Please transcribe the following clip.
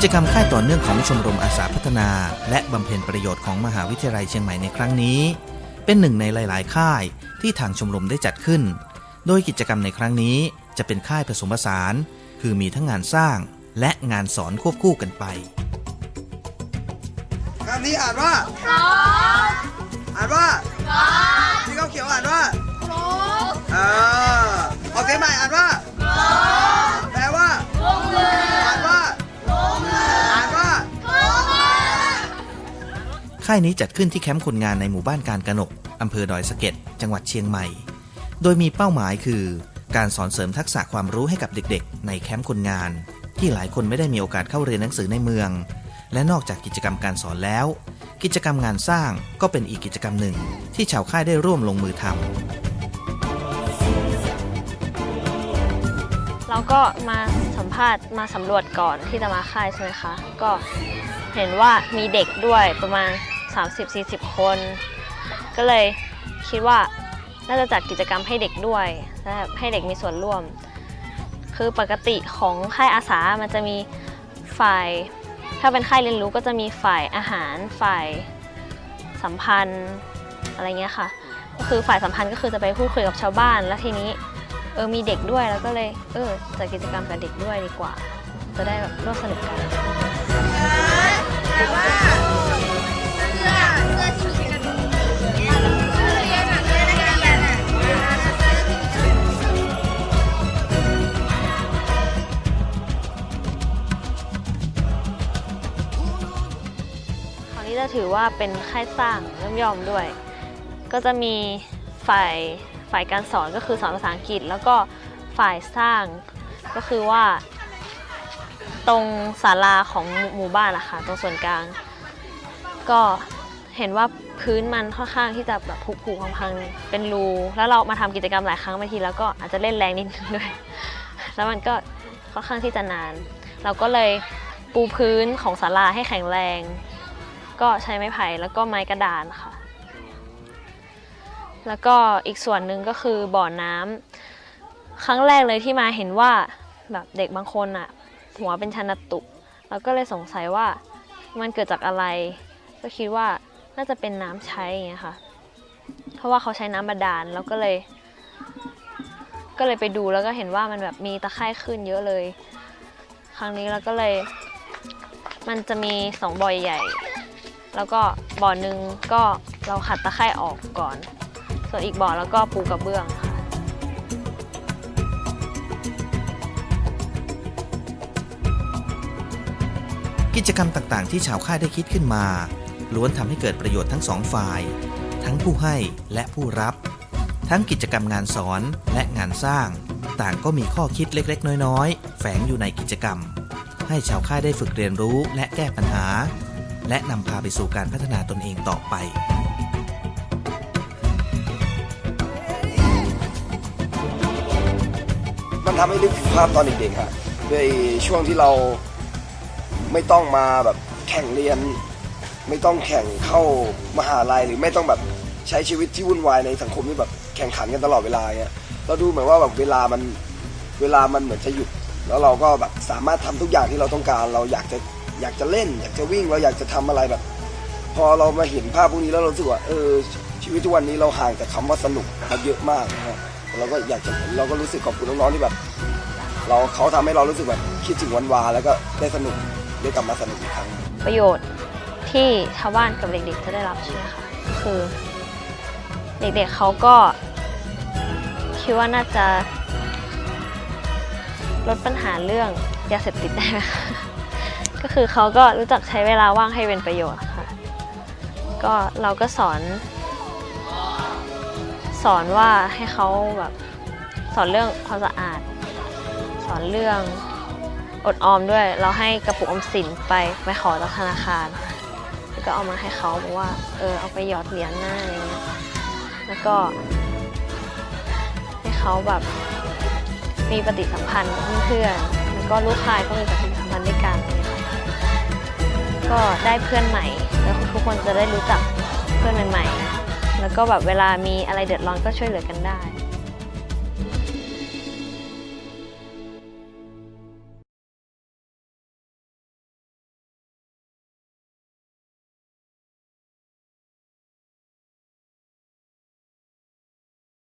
กิจกรรมค่ายต่อเนื่องของชมรมอาสาพัฒนา และบำเพ็ญประโยชน์ของมหาวิทยาลัยเชียงใหม่ในครั้งนี้ เป็นหนึ่งในหลาย ๆ ค่ายที่ทางชมรมได้จัดขึ้น โดยกิจกรรมในครั้งนี้จะเป็นค่ายผสมผสาน คือมีทั้งงานสร้างและงานสอนควบคู่กันไปคำนี้อ่านว่า อ่านว่าที่เขาเขียวอ่านว่า ค่ายนี้จัดขึ้นที่แคมป์คนงานในหมู่บ้านการกนกอำเภอดอยสะเก็ดจังหวัดเชียงใหม่ โดยมีเป้าหมายคือ การสอนเสริมทักษะความรู้ให้กับเด็กๆ ในแคมป์คนงาน ที่หลายคนไม่ได้มีโอกาสเข้าเรียนหนังสือในเมือง และนอกจากกิจกรรมการสอนแล้ว กิจกรรมงานสร้างก็เป็นอีกกิจกรรมหนึ่ง ที่ชาวค่ายได้ร่วมลงมือทำเราก็มาสัมภาษณ์มาสำรวจก่อนที่จะมาค่ายใช่ไหมคะ ก็เห็นว่ามีเด็กด้วยประมาณ 30-40 คน ก็เลยคิดว่าน่าจะจัดกิจกรรมให้เด็กด้วยและให้เด็กมีส่วนร่วม คือปกติของค่ายอาสามันจะมีฝ่าย ถ้าเป็นค่ายเรียนรู้ก็จะมีฝ่ายอาหาร ฝ่ายสัมพันธ์อะไรเงี้ยค่ะ ก็คือฝ่ายสัมพันธ์ก็คือจะไปพูดคุยกับชาวบ้าน แล้วทีนี้เออมีเด็กด้วยแล้วก็เลยเออจัดกิจกรรมกับเด็กด้วยดีกว่า จะได้แบบร่วมสนุกกัน จะถือว่าเป็นค่ายสร้างย่อมๆด้วย ก็จะมีฝ่ายฝ่ายการสอนก็คือสอนภาษาอังกฤษ แล้วก็ฝ่ายสร้างก็คือว่า ตรงศาลาของหมู่บ้านนะคะตรงส่วนกลาง ก็เห็นว่าพื้นมันค่อนข้างที่จะแบบผุๆพังๆเป็นรูแล้วเรามาทำกิจกรรมหลายครั้งบางทีแล้วก็อาจจะเล่นแรงนิดนึงด้วย แล้วมันก็ค่อนข้างที่จะนาน เราก็เลยปูพื้นของศาลาให้แข็งแรง ก็ใช้ไม้ไผ่แล้วก็ไม้กระดานค่ะ แล้วก็อีกส่วนหนึ่งก็คือบ่อน้ำครั้งแรกเลยที่มาเห็นว่าแบบเด็กบางคนอะหัวเป็นชันตุเราก็เลยสงสัยว่ามันเกิดจากอะไร ก็คิดว่าน่าจะเป็นน้ำใช้อย่างเงี้ยค่ะ เพราะว่าเขาใช้น้ำบาดาลแล้วก็เลย ก็เลยไปดูแล้วก็เห็นว่ามันแบบมีตะไคร่ขึ้นเยอะเลย ครั้งนี้เราก็เลย มันจะมีสองบ่อใหญ่ แล้วก็บ่อหนึ่งก็เราขัดตะไคร่ออกก่อน ส่วนอีกบ่อแล้วก็ปูกระเบื้องค่ะกิจกรรมต่างๆ ที่ชาวค่ายได้คิดขึ้นมา ล้วนทำให้เกิดประโยชน์ทั้งสองฝ่าย ทั้งผู้ให้และผู้รับ ทั้งกิจกรรมงานสอนและงานสร้าง ต่างก็มีข้อคิดเล็กๆ น้อยๆ แฝงอยู่ในกิจกรรม ให้ชาวค่ายได้ฝึกเรียนรู้และแก้ปัญหา และนำพาไปสู่การพัฒนาตนเองต่อไปมันทำให้นึกถึงภาพตอนเด็กๆฮะด้วยช่วงที่เราไม่ต้องมาแบบแข่งเรียน ไม่ต้องแข่งเข้ามหาลัยหรือไม่ต้องแบบใช้ชีวิตที่วุ่นวายในสังคมที่แบบแข่งขันกันตลอดเวลาเงี้ยเราดูเหมือนว่าแบบเวลามันเวลามันเหมือนจะหยุด แล้วเราก็แบบสามารถทำทุกอย่างที่เราต้องการ เราอยากจะ อยากจะเล่น อยากจะวิ่งเราอยากจะทำอะไรแบบ พอเรามาเห็นภาพพวกนี้แล้วเราสึกว่าเออชีวิตทุกวันนี้เราห่างจากคำว่าสนุกมาเยอะมากนะฮะเราก็อยากจะเราก็รู้สึกขอบคุณน้องๆที่แบบ เราเขาทำให้เรารู้สึกแบบคิดถึงวันวานแล้วก็ได้สนุกได้กลับมาสนุกอีกครั้ง ประโยชน์ที่ชาวบ้านกับเด็กๆจะได้รับใช่ไหมคะคือ เด็กๆเขาก็คิดว่าน่าจะลดปัญหาเรื่องยาเสพติดได้ไหมคะ ก็คือเขาก็รู้จักใช้เวลาว่างให้เป็นประโยชน์ค่ะ ก็เราก็สอน สอนว่าให้เขาแบบสอนเรื่องความสะอาด สอนเรื่องอดออมด้วย เราให้กระปุกออมสินไปไปขอจากธนาคารแล้วก็เอามาให้เขาบอกว่าเออเอาไปหยอดเหรียญหน้าอะไรเงี้ยแล้วก็ ให้เขาแบบมีปฏิสัมพันธ์กับเพื่อนๆแล้วก็ลูกค้าก็มีปฏิสัมพันธ์ด้วยกันเนี่ยค่ะ ก็ได้เพื่อนใหม่ แล้วทุกคนจะได้รู้จักเพื่อนใหม่ๆ แล้วก็แบบเวลามีอะไรเดือดร้อนก็ช่วยเหลือกันได้